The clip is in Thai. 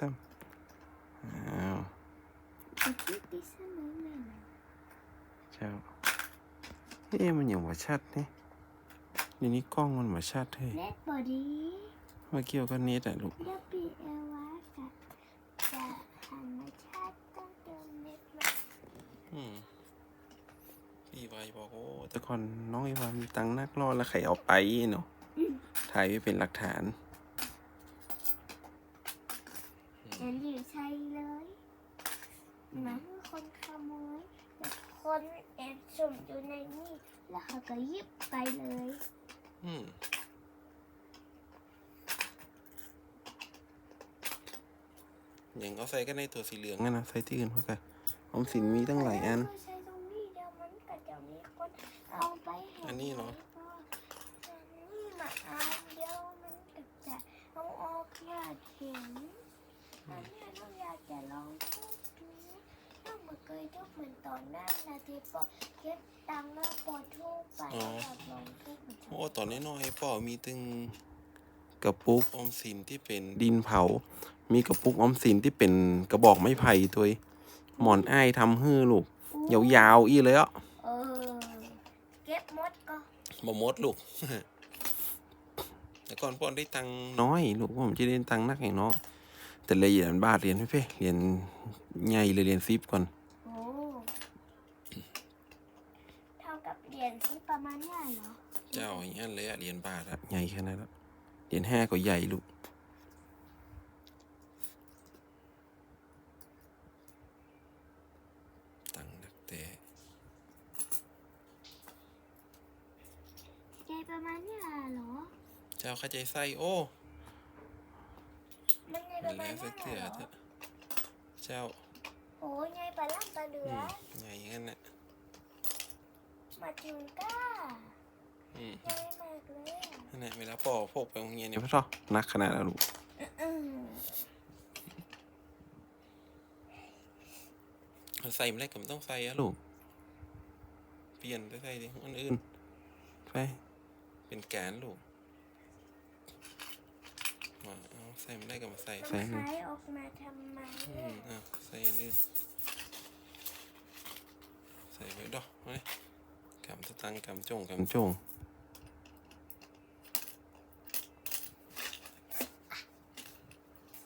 ซ้ำอ้าว Aquí pisa no me เจ้าเอ๊ะมันอย่างว่าชัดนี่นี่นี่กล้องมันว่าชัดเฮ้ย Net body มาเกี่ยวกับเน็ตอะลูกเดี๋ยวปีเอวากับจะธรรมชาติต้องเติมเน็ตมาอืมพี่วายบอกโอ้แต่ก่อนน้องอีวามีตังค์นักรอดแล้วใครเอาไปเนาะถ่ายไว้เป็นหลักฐาน ฉันอยู่ใช่เลยมันคือคนขโมยแต่คนแอบสุ่มอยู่ในนี่แล้วเขาก็หยิบไปเลยอืมอย่างเอาใส่ก็ในตัวสีเหลืองอะนะใส่ที่อื่นเขากันออมสินมีตั้งหลายอันเใช้ตรงนี้เดี๋ยวมันก็จะมีคนเอาไปให้อันนี้เหรอ อันนี้มาเอาเดี๋ยวมันก็จะเอาออกอยากเห็น อันนี้เราอยากจะลองทุบดูต้องมาเคยทุบเหมือนตอนนั้นนะที่ปอเก็บตังค์แล้วปอทุบไปอยากลองทุบเหมือนตอนโอ้ตอนน้อยๆพ่อมีตึงกระปุกออมสินที่เป็นดินเผา มีกระปุกออมสินที่เป็นกระบอกไม้ไผ่ตัวเองหมอนอ้ายทำฮื้อลูกยาวๆ อีเลยอะเออเก็บหมดก็บ่หมดลูกแต่ก่อนพ่อได้ตังค์น้อย ลูกผมจะได้ตังค์นักอย่างเนาะ แต่เลยเหรียญบาทเรียนไม่เพ่เรียนใหญ่เลยเรียนซิปก่อนโอ้เท่ากับเหรียญที่ประมาณเนี้ยเหรอเจ้าอย่างนั้นเลยอะเหรียญบาทอะใหญ่แค่นั้นละเหรียญห้าก็ใหญ่ลูกตังค์นักแต่ใหญ่ประมาณเนี้ยเหรอ เจ้าเข้าใจไส้โอ้ มันใหญ่ปมัระนมาแล้ณวสัเนี้กยเถื่อเหรอเถอะเจ้าโอ้ยใหญ่ปลาล่ำปลาเหลือือมใหญ่อย่างนั้นน่ะมาถึงก้าอืมใหญ่มากเลยอะนั่นแหละเวลาพ่อพกไปโรงเรียนเนี่ยพ่อนักขนาดนั้นลูกอืมใส่ไม่ได้ก็ไม่ต้องใส่อะลูก เปลี่ยนไปใส่ดิอันอื่น ไป เป็นแกนลูกมาเอา ใส่ไม่ได้ก็มาใส่มันใส่อันคอื่นล้ายออกมาทำไมอืมอะใส่อันอื่นใส่ไว้ดอกเอาเลยกำตะตังกำจงกำจง